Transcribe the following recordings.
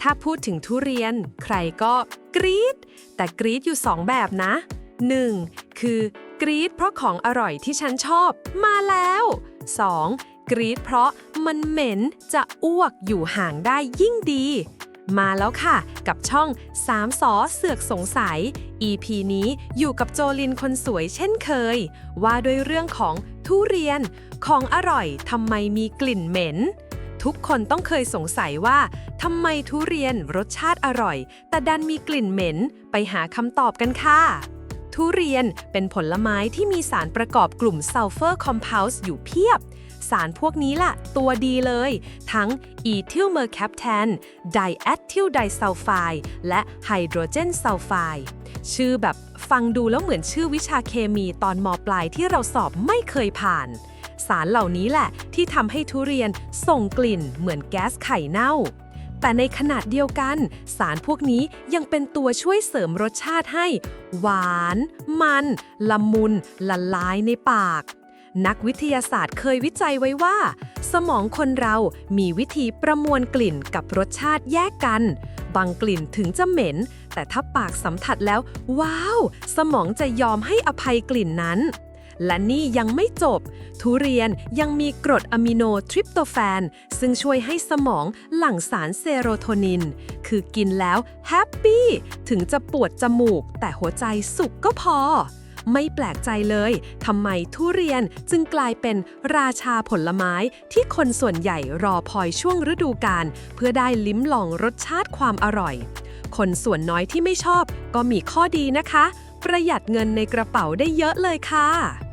ถ้าพูดถึงทุเรียน ใครก็กรี๊ดแต่กรี๊ดอยู่สองแบบนะ 1. คือกรี๊ดเพราะของอร่อยที่ฉันชอบมาแล้ว 2. กรี๊ดเพราะมันเหม็นจะอ้วกอยู่ห่างได้ยิ่งดี มาแล้วค่ะ กับช่อง3สอเสือกสงสัย EP นี้อยู่กับโจลินคนสวยเช่นเคย ว่าด้วยเรื่องของทุเรียน ของอร่อยทำไมมีกลิ่นเหม็น ทุกคนต้องเคยสงสัยว่าทำไมทุเรียนรสชาติอร่อย แต่ดันมีกลิ่นเหม็น ไปหาคำตอบกันค่ะ ทุเรียนเป็นผลไม้ที่มีสารประกอบกลุ่มซัลเฟอร์คอมเพลซ์อยู่เพียบ สารพวกนี้ล่ะ ตัวดีเลย ทั้ง e t h y l m e r c a p t a n diethyl disulfide และไฮโดรเจนซัลไฟด์ชื่อแบบฟังดูแล้วเหมือนชื่อวิชาเคมีตอนมปลายที่เราสอบไม่เคยผ่าน สารเหล่านี้แหละ ที่ทำให้ทุเรียนส่งกลิ่นเหมือนแก๊สไข่เน่า แต่ในขนาดเดียวกัน สารพวกนี้ยังเป็นตัวช่วยเสริมรสชาติให้ หวาน มันละมุน ละลายในปาก นักวิทยาศาสตร์เคยวิจัยไว้ว่า สมองคนเรามีวิธีประมวลกลิ่นกับรสชาติแยกกัน บางกลิ่นถึงจะเหม็น แต่ถ้าปากสัมผัสแล้ว ว้าว สมองจะยอมให้อภัยกลิ่นนั้น และนี่ยังไม่จบ ทุเรียนยังมีกรดอะมิโนทริปโตแฟน ซึ่งช่วยให้สมองหลั่งสารเซโรโทนิน คือกินแล้วแฮปปี้ ถึงจะปวดจมูก แต่หัวใจสุขก็พอ ไม่แปลกใจเลยทำไมทุเรียนจึงกลายเป็นราชาผลไม้ที่คนส่วนใหญ่รอคอยช่วงฤดูกาลเพื่อได้ลิ้มลองรสชาติความอร่อย คนส่วนน้อยที่ไม่ชอบก็มีข้อดีนะคะประหยัดเงินในกระเป๋าได้เยอะเลยค่ะ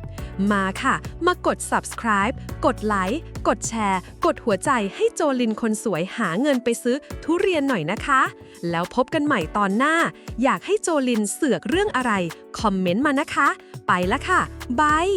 มาค่ะ มากด subscribe กดไลค์กดแชร์ กดหัวใจให้โจลินคนสวยหาเงินไปซื้อทุเรียนหน่อยนะคะ แล้วพบกันใหม่ตอนหน้า อยากให้โจลินเสือกเรื่องอะไร คอมเมนต์มานะคะ ไปละค่ะบาย